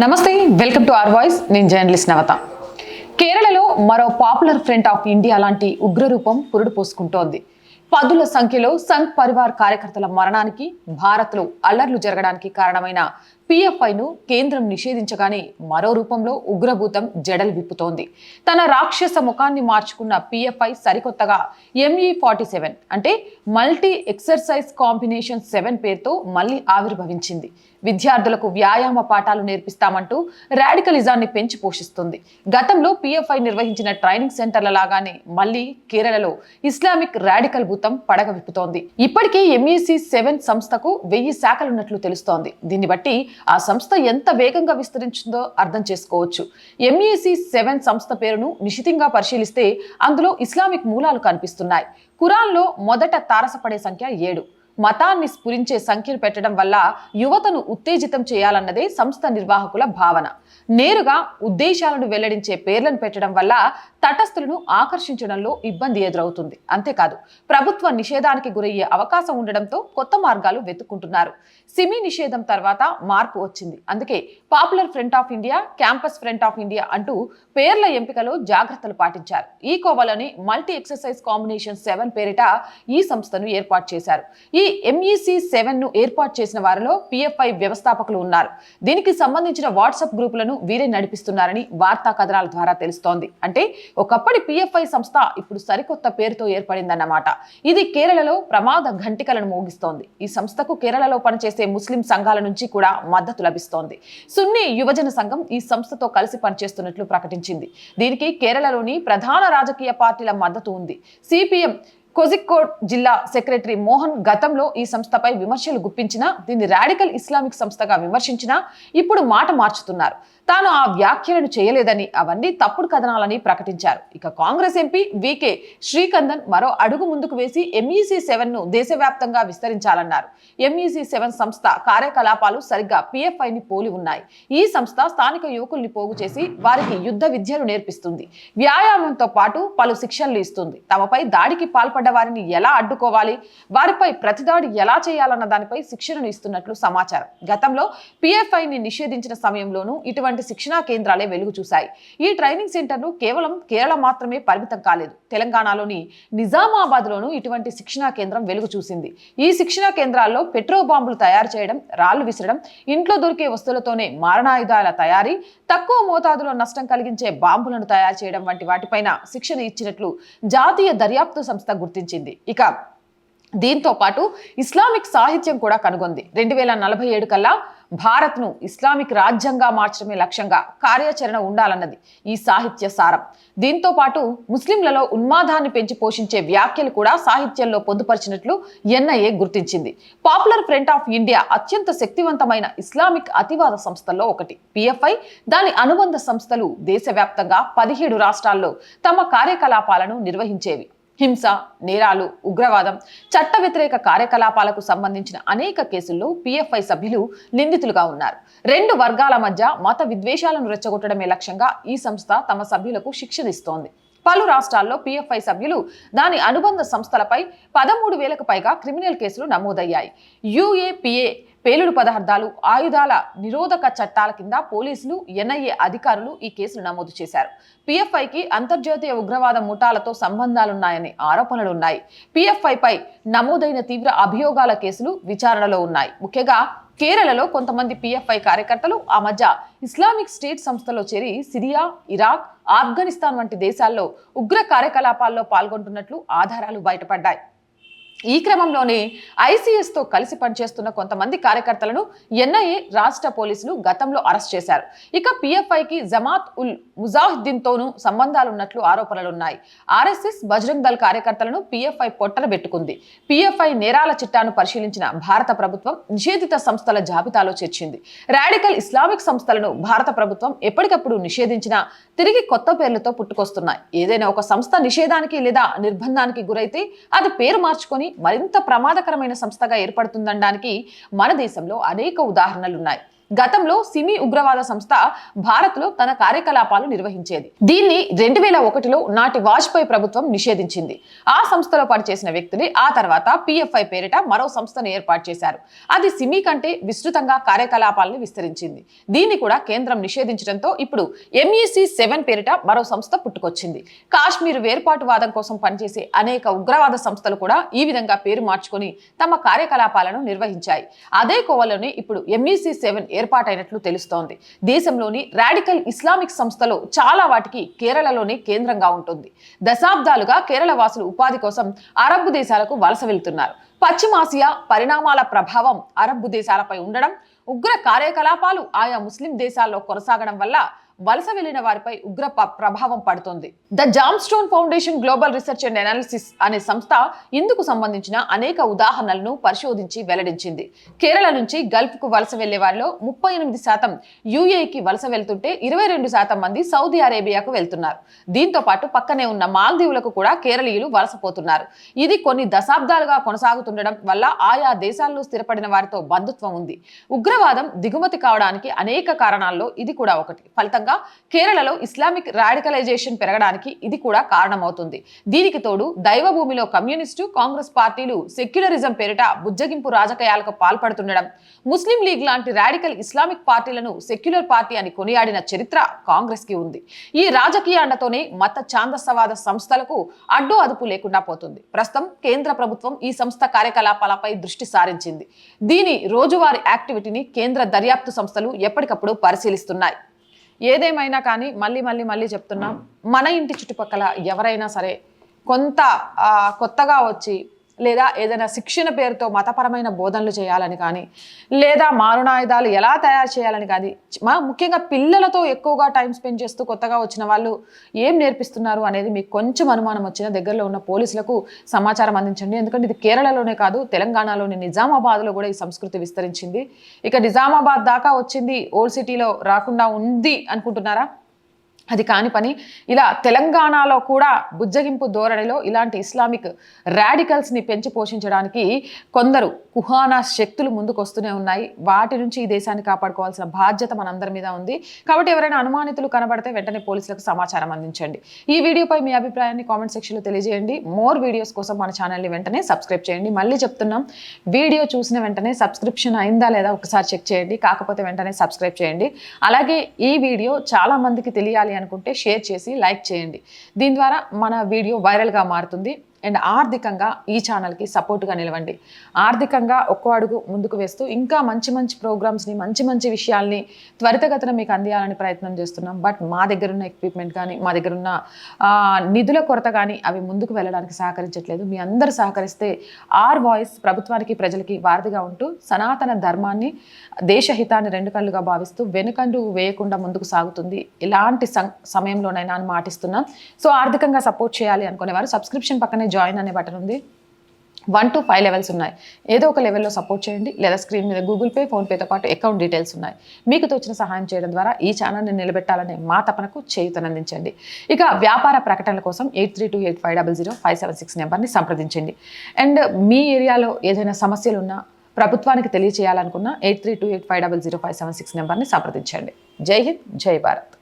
నమస్తే welcome to R voice నేను journalist Navata. కేరళలో మరో పాపులర్ ఫ్రంట్ ఆఫ్ ఇండియా లాంటి ఉగ్రరూపం పురుడు పోసుకుంటోంది. పదుల సంఖ్యలో సంఘ్ పరివార్ కార్యకర్తల మరణానికి భారత్లో అల్లర్లు జరగడానికి కారణమైన పిఎఫ్ఐను కేంద్రం నిషేధించగానే మరో రూపంలో ఉగ్రభూతం జడలు విప్పుతోంది. తన రాక్షస ముఖాన్ని మార్చుకున్న పిఎఫ్ఐ సరికొత్తగా ఎంఈ ఫార్టీ సెవెన్ అంటే మల్టీ ఎక్సర్సైజ్ కాంబినేషన్ సెవెన్ పేరుతో మళ్ళీ ఆవిర్భవించింది. విద్యార్థులకు వ్యాయామ పాఠాలు నేర్పిస్తామంటూ రాడికలిజాన్ని పెంచి పోషిస్తుంది. గతంలో పిఎఫ్ఐ నిర్వహించిన ట్రైనింగ్ సెంటర్ల లాగానే మళ్ళీ కేరళలో ఇస్లామిక్ రాడికల్ భూతం పడగ విప్పుతోంది. ఇప్పటికే ఎంఈసి సెవెన్ సంస్థకు వెయ్యి శాఖలున్నట్లు తెలుస్తోంది. దీన్ని బట్టి ఆ సంస్థ ఎంత వేగంగా విస్తరించిందో అర్థం చేసుకోవచ్చు. ఎంఈసి సెవెన్ సంస్థ పేరును నిశితంగా పరిశీలిస్తే అందులో ఇస్లామిక్ మూలాలు కనిపిస్తున్నాయి. ఖురాన్లో మొదట తారసపడే సంఖ్య ఏడు. మతాన్ని స్ఫురించే సంఖ్యను పెట్టడం వల్ల యువతను ఉత్తేజితం చేయాలన్నదే సంస్థ నిర్వాహకుల భావన. నేరుగా ఉద్దేశాలను వెల్లడించే పేర్లను పెట్టడం వల్ల తటస్థులను ఆకర్షించడంలో ఇబ్బంది ఎదురవుతుంది. అంతేకాదు ప్రభుత్వ నిషేధానికి గురయ్యే అవకాశం ఉండడంతో కొత్త మార్గాలు వెతుక్కుంటున్నారు. సిమి నిషేధం తర్వాత మార్పు వచ్చింది. అందుకే Popular Front of India Campus Front of India అంటూ పేర్ల ఎంపికలో జాగ్రత్తలు పాటించారు. ఈ కోవలోని మల్టీ ఎక్సర్సైజ్ కాంబినేషన్ సెవెన్ పేరిట ఈ సంస్థను ఏర్పాటు చేశారు. ఈ ఎంఈసి సెవెన్ను ఏర్పాటు చేసిన వారిలో పిఎఫ్ఐ వ్యవస్థాపకులు ఉన్నారు. దీనికి సంబంధించిన వాట్సాప్ గ్రూపులను వీరే నడిపిస్తున్నారని వార్తా కథనాల ద్వారా తెలుస్తోంది. అంటే ఒకప్పటి పిఎఫ్ఐ సంస్థ ఇప్పుడు సరికొత్త పేరుతో ఏర్పడిందన్నమాట. ఇది కేరళలో ప్రమాద ఘంటికలను మోగిస్తోంది. ఈ సంస్థకు కేరళలో పనిచేసే ముస్లిం సంఘాల నుంచి కూడా మద్దతు లభిస్తోంది. సున్ని యువజన సంఘం ఈ సంస్థతో కలిసి పనిచేస్తున్నట్లు ప్రకటించింది. దీనికి కేరళలోని ప్రధాన రాజకీయ పార్టీల మద్దతు ఉంది. సిపిఎం కోజిక్కోడ్ జిల్లా సెక్రటరీ మోహన్ గతంలో ఈ సంస్థపై విమర్శలు గుప్పించినా దీన్ని రాడికల్ ఇస్లామిక్ సంస్థగా విమర్శించినా ఇప్పుడు మాట మార్చుతున్నారు. తాను ఆ వ్యాఖ్యలను చేయలేదని అవన్నీ తప్పుడు కథనాలని ప్రకటించారు. ఇక కాంగ్రెస్ ఎంపీ వికే శ్రీకందన్ మరో అడుగు ముందుకు వేసి ఎంఈసి సెవెన్ను దేశవ్యాప్తంగా విస్తరించాలన్నారు. ఎంఈసి సెవెన్ సంస్థ కార్యకలాపాలు సరిగ్గా పిఎఫ్ఐని పోలి ఉన్నాయి. ఈ సంస్థ స్థానిక యువకుల్ని పోగు చేసి వారికి యుద్ధ విద్యను నేర్పిస్తుంది. వ్యాయామంతో పాటు పలు శిక్షణలు ఇస్తుంది. తమపై దాడికి పాల్పడ్డ వారిని ఎలా అడ్డుకోవాలి? వారిపై ప్రతిదాడి ఎలా చేయాలన్న దానిపై శిక్షణను ఇస్తున్నట్లు సమాచారం. గతంలో పిఎఫ్ఐని నిషేధించిన సమయంలోనూ ఇటువంటి శిక్షణా కేంద్రాలే వెలుగు చూశాయి ఈ ట్రైనింగ్ సెంటర్ను కేవలం కేరళ మాత్రమే పరిమితం కాలేదు. తెలంగాణలోని నిజామాబాద్లోనూ ఇటువంటి శిక్షణా కేంద్రం వెలుగు చూసింది ఈ శిక్షణా కేంద్రాల్లో పెట్రో బాంబులు తయారు చేయడం రాళ్ళు విసరడం ఇంట్లో దొరికే వస్తువులతోనే మారణాయుధాల తయారీ తక్కువ మోతాదులో నష్టం కలిగించే బాంబులను తయారు చేయడం వంటి వాటిపైన శిక్షణ ఇచ్చినట్లు జాతీయ దర్యాప్తు సంస్థ గుర్తించింది. ఇక దీంతో పాటు ఇస్లామిక్ సాహిత్యం కూడా కనుగొంది. రెండు వేల నలభై ఏడు కల్లా భారత్ను ఇస్లామిక్ రాజ్యంగా మార్చడమే లక్ష్యంగా కార్యాచరణ ఉండాలన్నది ఈ సాహిత్య సారం. దీంతో పాటు ముస్లింలలో ఉన్మాదాన్ని పెంచి పోషించే వ్యాఖ్యలు కూడా సాహిత్యంలో పొందుపరిచినట్లు ఎన్ఐఏ గుర్తించింది. పాపులర్ ఫ్రంట్ ఆఫ్ ఇండియా అత్యంత శక్తివంతమైన ఇస్లామిక్ అతివాద సంస్థల్లో ఒకటి. పిఎఫ్ఐ దాని అనుబంధ సంస్థలు దేశవ్యాప్తంగా పదిహేడు రాష్ట్రాల్లో తమ కార్యకలాపాలను నిర్వహించేవి. హింస నేరాలు ఉగ్రవాదం చట్ట వ్యతిరేక కార్యకలాపాలకు సంబంధించిన అనేక కేసుల్లో పిఎఫ్ఐ సభ్యులు నిందితులుగా ఉన్నారు. రెండు వర్గాల మధ్య మత విద్వేషాలను రెచ్చగొట్టడమే లక్ష్యంగా ఈ సంస్థ తమ సభ్యులకు శిక్షణిస్తోంది పలు రాష్ట్రాల్లో పిఎఫ్ఐ సభ్యులు దాని అనుబంధ సంస్థలపై పదమూడు వేలకు పైగా క్రిమినల్ కేసులు నమోదయ్యాయి. యుఏపిఏ పేలుడు పదార్థాలు ఆయుధాల నిరోధక చట్టాల కింద పోలీసులు ఎన్ఐఏ అధికారులు ఈ కేసును నమోదు చేశారు. పిఎఫ్ఐకి అంతర్జాతీయ ఉగ్రవాద ముఠాలతో సంబంధాలున్నాయని ఆరోపణలున్నాయి. పిఎఫ్ఐపై నమోదైన తీవ్ర అభియోగాల కేసులు విచారణలో ఉన్నాయి. ముఖ్యంగా కేరళలో కొంతమంది పిఎఫ్ఐ కార్యకర్తలు ఆ మధ్య ఇస్లామిక్ స్టేట్ సంస్థలో చేరి సిరియా ఇరాక్ ఆఫ్ఘనిస్తాన్ వంటి దేశాల్లో ఉగ్ర కార్యకలాపాల్లో పాల్గొంటున్నట్లు ఆధారాలు బయటపడ్డాయి. ఈ క్రమంలోనే ఐసీఎస్తో కలిసి పనిచేస్తున్న కొంతమంది కార్యకర్తలను ఎన్ఐఏ రాష్ట్ర పోలీసులు గతంలో అరెస్ట్ చేశారు. ఇక పిఎఫ్ఐకి జమాత్ ఉల్ ముజాహిద్దీన్తోనూ సంబంధాలున్నట్లు ఆరోపణలున్నాయి. ఆర్ఎస్ఎస్ బజరంగ్ దళ్ కార్యకర్తలను పిఎఫ్ఐ పొట్టన పెట్టుకుంది. పిఎఫ్ఐ నేరాల చిట్టాను పరిశీలించిన భారత ప్రభుత్వం నిషేధిత సంస్థల జాబితాలో చేర్చింది. రాడికల్ ఇస్లామిక్ సంస్థలను భారత ప్రభుత్వం ఎప్పటికప్పుడు నిషేధించినా తిరిగి కొత్త పేర్లతో పుట్టుకొస్తున్నాయి. ఏదైనా ఒక సంస్థ నిషేధానికి లేదా నిర్బంధానికి గురైతే అది పేరు మార్చుకొని మరింత ప్రమాదకరమైన సంస్థగా ఏర్పడుతుందనడానికి మన దేశంలో అనేక ఉదాహరణలున్నాయి. గతంలో సిమి ఉగ్రవాద సంస్థ భారత్లో తన కార్యకలాపాలు నిర్వహించేది. దీన్ని రెండు వేల ఒకటిలో నాటి వాజ్పేయి ప్రభుత్వం నిషేధించింది. ఆ సంస్థలో పనిచేసిన వ్యక్తులే ఆ తర్వాత పిఎఫ్ఐ పేరిట మరో సంస్థను ఏర్పాటు చేశారు. అది సిమి కంటే విస్తృతంగా కార్యకలాపాలను విస్తరించింది. దీన్ని కూడా కేంద్రం నిషేధించడంతో ఇప్పుడు ఎంఈసి సెవెన్ పేరిట మరో సంస్థ పుట్టుకొచ్చింది. కాశ్మీర్ వేర్పాటువాదం కోసం పనిచేసే అనేక ఉగ్రవాద సంస్థలు కూడా ఈ విధంగా పేరు మార్చుకొని తమ కార్యకలాపాలను నిర్వహించాయి. అదే కోవలోనే ఇప్పుడు ఎంఈసి సెవెన్ ఏర్పాటైనట్లు తెలుస్తోంది. దేశంలోని రాడికల్ ఇస్లామిక్ సంస్థలో చాలా వాటికి కేరళలోనే కేంద్రంగా ఉంటుంది. దశాబ్దాలుగా కేరళ వాసులు ఉపాధి కోసం అరబ్ దేశాలకు వలస వెళ్తున్నారు. పశ్చిమాసియా పరిణామాల ప్రభావం అరబ్ దేశాలపై ఉండడం ఉగ్ర కార్యకలాపాలు ఆయా ముస్లిం దేశాల్లో కొనసాగడం వల్ల వలస వెళ్ళిన వారిపై ఉగ్ర ప్రభావం పడుతుంది. The Jamestown Foundation global research and analysis అనే సంస్థ ఇందుకు సంబంధించిన అనేక ఉదాహరణలను పరిశోధించి వెల్లడించింది. కేరళ నుంచి గల్ఫ్కు వలస వెళ్ళే వారిలో ముప్పై ఎనిమిది శాతం యుఏకి వలస వెళ్తుంటే ఇరవై రెండు శాతం మంది సౌదీ అరేబియాకు వెళ్తున్నారు. దీంతో పాటు పక్కనే ఉన్న మాల్దీవులకు కూడా కేరళీయులు వలసపోతున్నారు ఇది కొన్ని దశాబ్దాలుగా కొనసాగుతుండడం వల్ల ఆయా దేశాల్లో స్థిరపడిన వారితో బంధుత్వం ఉంది. ఉగ్రవాదం దిగుమతి కావడానికి అనేక కారణాల్లో ఇది కూడా ఒకటి. ఫలితంగా కేరళలో ఇస్లామిక్ రాడికలైజేషన్ పెరగడానికి ఇది కూడా కారణమవుతుంది. దీనికి తోడు దైవ భూమిలో కమ్యూనిస్టు కాంగ్రెస్ పార్టీలు సెక్యులరిజం పేరిట బుజ్జగింపు రాజకీయాలకు పాల్పడుతుండడం ముస్లిం లీగ్ లాంటి రాడికల్ ఇస్లామిక్ పార్టీలను సెక్యులర్ పార్టీ అని కొనియాడిన చరిత్ర కాంగ్రెస్కి ఉంది. ఈ రాజకీయ అండతోనే మత ఛాందసవాద సంస్థలకు అడ్డు అదుపు లేకుండా పోతుంది. ప్రస్తుతం కేంద్ర ప్రభుత్వం ఈ సంస్థ కార్యకలాపాలపై దృష్టి సారించింది. దీని రోజువారీ యాక్టివిటీని కేంద్ర దర్యాప్తు సంస్థలు ఎప్పటికప్పుడు పరిశీలిస్తున్నాయి. ఏదేమైనా కానీ మళ్ళీ మళ్ళీ మళ్ళీ చెప్తున్నాం మన ఇంటి చుట్టుపక్కల ఎవరైనా సరే కొంత కొత్తగా వచ్చి లేదా ఏదైనా శిక్షణ పేరుతో మతపరమైన బోధనలు చేయాలని కానీ లేదా మారుణాయుధాలు ఎలా తయారు చేయాలని కానీ మా ముఖ్యంగా పిల్లలతో ఎక్కువగా టైం స్పెండ్ చేస్తూ కొత్తగా వచ్చిన వాళ్ళు ఏం నేర్పిస్తున్నారు అనేది మీకు కొంచెం అనుమానం వచ్చిన దగ్గరలో ఉన్న పోలీసులకు సమాచారం అందించండి. ఎందుకంటే ఇది కేరళలోనే కాదు తెలంగాణలోని నిజామాబాద్లో కూడా ఈ సంస్కృతి విస్తరించింది. ఇక నిజామాబాద్ దాకా వచ్చింది ఓల్డ్ సిటీలో రాకుండా ఉంది అనుకుంటున్నారా? అది కాని పని. ఇలా తెలంగాణలో కూడా బుజ్జగింపు ధోరణిలో ఇలాంటి ఇస్లామిక్ రాడికల్స్ని పెంచి పోషించడానికి కొందరు కుహానా శక్తులు ముందుకు వస్తూనే ఉన్నాయి. వాటి నుంచి ఈ దేశాన్ని కాపాడుకోవాల్సిన బాధ్యత మనందరి మీద ఉంది. కాబట్టి ఎవరైనా అనుమానితులు కనబడితే వెంటనే పోలీసులకు సమాచారం అందించండి. ఈ వీడియోపై మీ అభిప్రాయాన్ని కామెంట్ సెక్షన్లో తెలియజేయండి. మోర్ వీడియోస్ కోసం మన ఛానల్ని వెంటనే సబ్స్క్రైబ్ చేయండి. మళ్ళీ చెప్తున్నాం వీడియో చూసిన వెంటనే సబ్స్క్రిప్షన్ అయిందా లేదా ఒకసారి చెక్ చేయండి. కాకపోతే వెంటనే సబ్స్క్రైబ్ చేయండి. అలాగే ఈ వీడియో చాలా మందికి తెలియాలి అనుకుంటే షేర్ చేసి లైక్ చేయండి. దీని ద్వారా మన వీడియో వైరల్గా మారుతుంది. అండ్ ఆర్థికంగా ఈ ఛానల్కి సపోర్ట్గా నిలవండి. ఆర్థికంగా ఒక్కో అడుగు ముందుకు వేస్తూ ఇంకా మంచి మంచి ప్రోగ్రామ్స్ని మంచి మంచి విషయాల్ని త్వరితగతిన మీకు అందియాలని ప్రయత్నం చేస్తున్నాం. బట్ మా దగ్గర ఉన్న ఎక్విప్మెంట్ కానీ మా దగ్గర ఉన్న నిధుల కొరత కానీ అవి ముందుకు వెళ్ళడానికి సహకరించట్లేదు. మీ అందరూ సహకరిస్తే ఆర్ వాయిస్ ప్రభుత్వానికి ప్రజలకి వారధిగా ఉంటూ సనాతన ధర్మాన్ని దేశహితాన్ని రెండు కళ్ళుగా భావిస్తూ వెనుకండు వేయకుండా ముందుకు సాగుతుంది. ఇలాంటి సం- సమయంలోనైనా అని మాటిస్తున్నాం. సో ఆర్థికంగా సపోర్ట్ చేయాలి అనుకునేవారు సబ్స్క్రిప్షన్ పక్కనే జాయిన్ అనే బటన్ ఉంది. వన్ టు ఫైవ్ లెవెల్స్ ఉన్నాయి. ఏదో ఒక లెవెల్లో సపోర్ట్ చేయండి. లేదా స్క్రీన్ మీద గూగుల్ పే ఫోన్పేతో పాటు అకౌంట్ డీటెయిల్స్ ఉన్నాయి. మీకు తోచిన సహాయం చేయడం ద్వారా ఈ ఛానల్ని నిలబెట్టాలనే మా తపనకు చేయుతనందించండి ఇక వ్యాపార ప్రకటనల కోసం eight three two eight five double zero five seven six నెంబర్ని సంప్రదించండి. అండ్ మీ ఏరియాలో ఏదైనా సమస్యలు ఉన్నా ప్రభుత్వానికి తెలియచేయాలనుకున్న eight three two eight five double zero five seven six నెంబర్ని సంప్రదించండి. జై హింద్ జై భారత్.